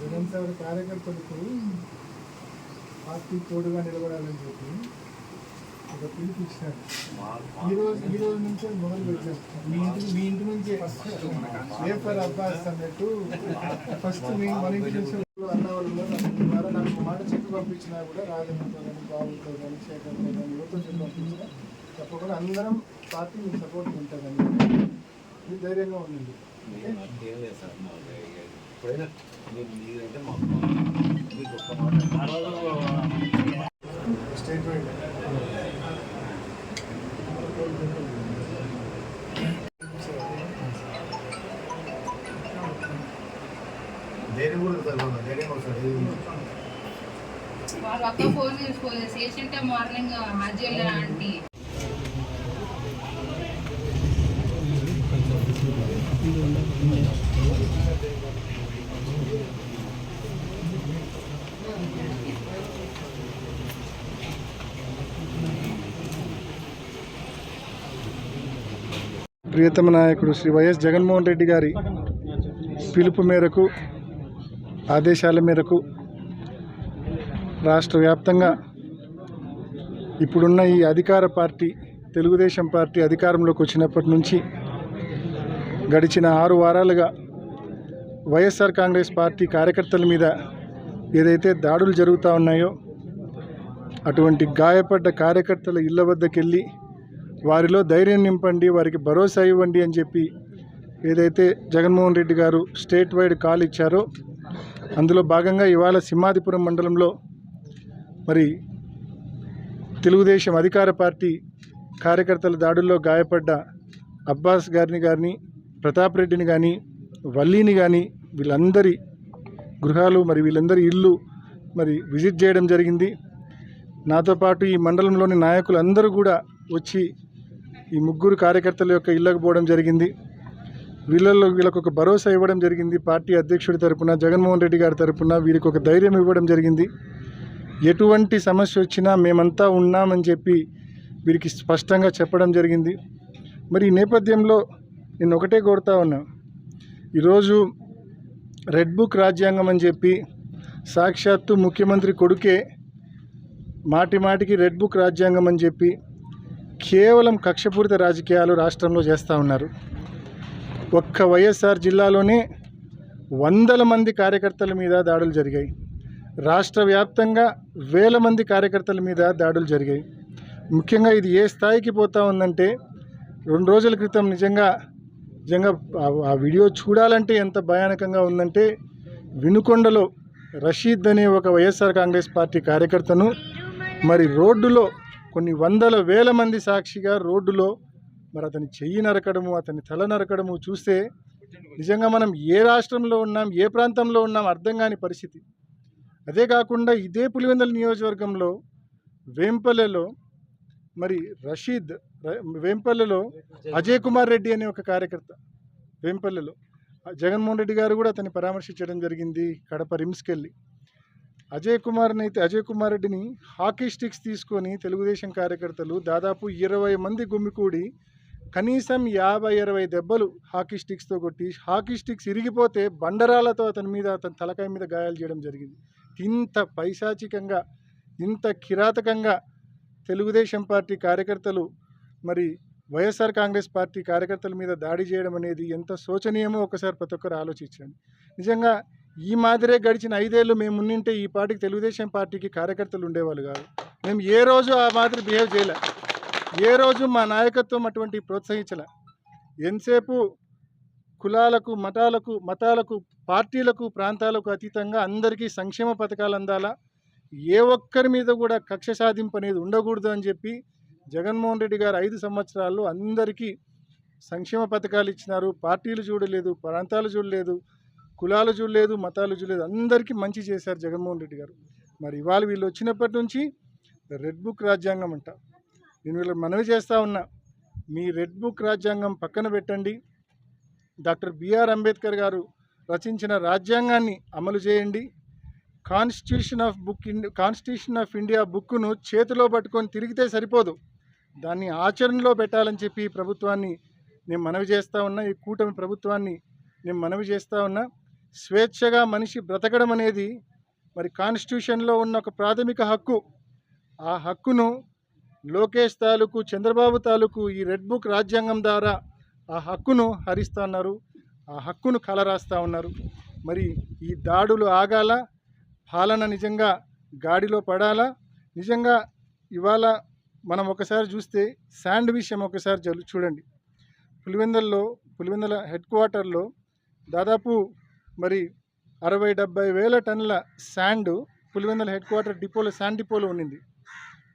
జగన్ కార్యకర్తలకు పార్టీ తోడుగా నిలబడాలని చెప్పి ఒక పిలుపు ఇచ్చినారు ఈ రోజు ఈ రోజు నుంచే మొదలు పెట్టాం మీ ఇంటి మీ ఇంటి నుంచి. పేపర్ అబ్బాస్ అన్నట్టు ఫస్ట్ మీ మన ఇంటి నుంచి అన్న వాళ్ళు నాకు ద్వారా నాకు మాట చెప్పి పంపించినా కూడా రాజన్నతో కానీ బాబుతో కానీ శేఖర్తో కానీ యువతో చెప్పి పంపించిన తప్పకుండా అందరం పార్టీ మీకు సపోర్ట్ ఉంటుందని మీరు ధైర్యంగా ఉండండి ఎప్పుడైనా మీరు మీరంటే మాకు మీకు ఒక్క మాట స్టేట్ ధైర్యం కూడా చదవాలి ధైర్యం కూడా చదివి వాళ్ళు అక్క ఫోన్ చేసుకోలేదు చేసింటే మార్నింగ్ హాజీ ఆంటీ. ప్రియతమ నాయకుడు శ్రీ వైఎస్ జగన్మోహన్ రెడ్డి గారి పిలుపు మేరకు ఆదేశాల మేరకు రాష్ట్ర వ్యాప్తంగా ఇప్పుడున్న ఈ అధికార పార్టీ తెలుగుదేశం పార్టీ అధికారంలోకి వచ్చినప్పటి నుంచి గడిచిన ఆరు వారాలుగా వైఎస్ఆర్ కాంగ్రెస్ పార్టీ కార్యకర్తల మీద ఏదైతే దాడులు జరుగుతూ ఉన్నాయో అటువంటి గాయపడ్డ కార్యకర్తల ఇళ్ళ వద్దకెళ్ళి వారిలో ధైర్యం నింపండి వారికి భరోసా ఇవ్వండి అని చెప్పి ఏదైతే జగన్మోహన్ రెడ్డి గారు స్టేట్ వైడ్ కాల్ ఇచ్చారో అందులో భాగంగా ఇవాళ సింహాదిపురం మండలంలో మరి తెలుగుదేశం అధికార పార్టీ కార్యకర్తల దాడుల్లో గాయపడ్డ అబ్బాస్ గారిని కానీ ప్రతాప్ రెడ్డిని కానీ వల్లీని కానీ వీళ్ళందరి గృహాలు మరి వీళ్ళందరి ఇల్లు మరి విజిట్ చేయడం జరిగింది. నాతో పాటు ఈ మండలంలోని నాయకులందరూ కూడా వచ్చి ఈ ముగ్గురు కార్యకర్తల యొక్క ఇళ్ళకు పోవడం జరిగింది. వీళ్ళల్లో వీళ్ళకు ఒక భరోసా ఇవ్వడం జరిగింది. పార్టీ అధ్యక్షుడి తరపున జగన్మోహన్ రెడ్డి గారి తరపున వీరికి ఒక ధైర్యం ఇవ్వడం జరిగింది. ఎటువంటి సమస్య వచ్చినా మేమంతా ఉన్నామని చెప్పి వీరికి స్పష్టంగా చెప్పడం జరిగింది. మరి ఈ నేపథ్యంలో నేను ఒకటే కోరుతా ఉన్నా. ఈరోజు రెడ్ బుక్ రాజ్యాంగం అని చెప్పి సాక్షాత్తు ముఖ్యమంత్రి కొడుకే మాటి మాటికి రెడ్ బుక్ రాజ్యాంగం అని చెప్పి కేవలం కక్షపూరిత రాజకీయాలు రాష్ట్రంలో చేస్తూ ఉన్నారు. ఒక్క వైఎస్ఆర్ జిల్లాలోనే వందల మంది కార్యకర్తల మీద దాడులు జరిగాయి. రాష్ట్ర వ్యాప్తంగా వేల మంది కార్యకర్తల మీద దాడులు జరిగాయి. ముఖ్యంగా ఇది ఏ స్థాయికి పోతా ఉందంటే రెండు రోజుల క్రితం నిజంగా నిజంగా ఆ- ఆ వీడియో చూడాలంటే ఎంత భయానకంగా ఉందంటే వినుకొండలో రషీద్ అనే ఒక వైఎస్ఆర్ కాంగ్రెస్ పార్టీ కార్యకర్తను మరి రోడ్డులో కొన్ని వందల వేల మంది సాక్షిగా రోడ్డులో మరి అతని చెయ్యి నరకడము అతని తల నరకడము చూస్తే నిజంగా మనం ఏ రాష్ట్రంలో ఉన్నాం ఏ ప్రాంతంలో ఉన్నాం అర్థం కాని పరిస్థితి. అదే కాకుండా ఇదే పులివెందల నియోజకవర్గంలో వేంపల్లెలో మరి రషీద్ ర- వేంపల్లెలో అజయ్ కుమార్ రెడ్డి అనే ఒక కార్యకర్త వేంపల్లెలో. జగన్మోహన్ రెడ్డి గారు కూడా అతన్ని పరామర్శించడం జరిగింది కడప రిమ్స్కి వెళ్ళి అజయ్ కుమార్ని అయితే అజయ్ కుమార్ రెడ్డిని హాకీ స్టిక్స్ తీసుకొని తెలుగుదేశం కార్యకర్తలు దాదాపు ఇరవై మంది గుమ్మికూడి కనీసం యాభై ఇరవై దెబ్బలు హాకీ స్టిక్స్తో కొట్టి హాకీ స్టిక్స్ ఇరిగిపోతే బండరాలతో అతని మీద అతని తలకాయ మీద గాయాలు చేయడం జరిగింది. ఇంత పైశాచికంగా ఇంత కిరాతకంగా తెలుగుదేశం పార్టీ కార్యకర్తలు మరి వైఎస్ఆర్ కాంగ్రెస్ పార్టీ కార్యకర్తల మీద దాడి చేయడం అనేది ఎంత శోచనీయమో ఒకసారి ప్రతి ఒక్కరు ఆలోచించండి. నిజంగా ఈ మాదిరే గడిచిన ఐదేళ్ళు మేము ఉన్నింటే ఈ పార్టీకి తెలుగుదేశం పార్టీకి కార్యకర్తలు ఉండేవాళ్ళు కాదు. మేము ఏ రోజు ఆ మాదిరి బిహేవ్ చేయలే. ఏ రోజు మా నాయకత్వం అటువంటి ప్రోత్సహించలే. ఎంతసేపు కులాలకు మతాలకు మతాలకు పార్టీలకు ప్రాంతాలకు అతీతంగా అందరికీ సంక్షేమ పథకాలు అందాలా? ఏ ఒక్కరి మీద కూడా కక్ష సాధింపు అనేది ఉండకూడదు అని చెప్పి జగన్మోహన్ రెడ్డి గారు ఐదు సంవత్సరాల్లో అందరికీ సంక్షేమ పథకాలు ఇచ్చినారు. పార్టీలు చూడలేదు ప్రాంతాలు చూడలేదు కులాలు చూడలేదు మతాలు చూడలేదు. అందరికీ మంచి చేశారు జగన్మోహన్ రెడ్డి గారు. మరి ఇవాళ వీళ్ళు వచ్చినప్పటి నుంచి రెడ్ బుక్ రాజ్యాంగం అంట. నేను వీళ్ళకి మనవి చేస్తూ ఉన్నా. మీ రెడ్ బుక్ రాజ్యాంగం పక్కన పెట్టండి. డాక్టర్ బిఆర్ అంబేద్కర్ గారు రచించిన రాజ్యాంగాన్ని అమలు చేయండి. Constitution of book in constitution of India బుక్ను చేతిలో పట్టుకొని తిరిగితే సరిపోదు. దాన్ని ఆచరణలో పెట్టాలని చెప్పి ప్రభుత్వాన్ని నేను మనవి చేస్తూ ఉన్నా. ఈ కూటమి ప్రభుత్వాన్ని నేను మనవి చేస్తూ ఉన్నా. స్వేచ్ఛగా మనిషి బ్రతకడం అనేది మరి కాన్స్టిట్యూషన్లో ఉన్న ఒక ప్రాథమిక హక్కు. ఆ హక్కును లోకేష్ తాలూకు చంద్రబాబు తాలూకు ఈ రెడ్ బుక్ రాజ్యాంగం ద్వారా ఆ హక్కును హరిస్తూ ఉన్నారు ఆ హక్కును కలరాస్తా ఉన్నారు. మరి ఈ దాడులు ఆగాల? పాలన నిజంగా గాడిలో పడాలా? నిజంగా ఇవాళ మనం ఒకసారి చూస్తే శాండ్ విషయం ఒకసారి జలు చూడండి. పులివెందల్లో పులివెందల హెడ్ క్వార్టర్లో దాదాపు మరి అరవై డెబ్బై వేల టన్నుల శాండ్ పులివెందల హెడ్ క్వార్టర్ డిపోలో శాండ్ డిపోలో ఉండింది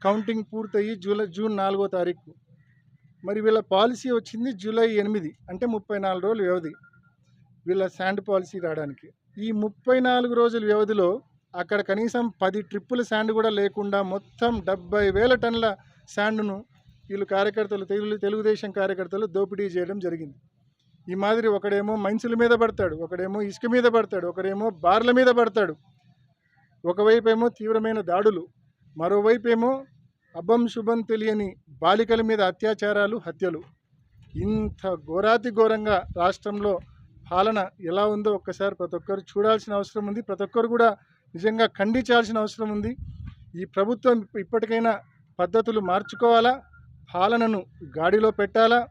కౌంటింగ్ పూర్తయి జూలై జూన్ నాలుగో తారీఖు. మరి వీళ్ళ పాలసీ వచ్చింది జూలై ఎనిమిది అంటే ముప్పై నాలుగు రోజుల వ్యవధి వీళ్ళ శాండ్ పాలసీ రావడానికి. ఈ ముప్పై నాలుగు రోజుల వ్యవధిలో అక్కడ కనీసం పది ట్రిప్పుల శాండ్ కూడా లేకుండా మొత్తం డెబ్బై వేల టన్నుల శాండ్ను వీళ్ళు కార్యకర్తలు తెలుగు తెలుగుదేశం కార్యకర్తలు దోపిడీ చేయడం జరిగింది. ఈ మాదిరి ఒకడేమో మైన్సుల మీద పడతాడు ఒకడేమో ఇసుక మీద పడతాడు ఒకడేమో బార్ల మీద పడతాడు. ఒకవైపు ఏమో తీవ్రమైన దాడులు మరోవైపు ఏమో అబ్బం శుభం తెలియని బాలికల మీద అత్యాచారాలు హత్యలు. ఇంత ఘోరాతి ఘోరంగా రాష్ట్రంలో పాలన ఎలా ఉందో ఒక్కసారి ప్రతి ఒక్కరు చూడాల్సిన అవసరం ఉంది. ప్రతి ఒక్కరు కూడా నిజంగా ఖండించాల్సిన అవసరం ఉంది. ఈ ప్రభుత్వం ఇప్పటికైనా పద్ధతులు మార్చుకోవాలా? పాలనను గాడిలో పెట్టాలా?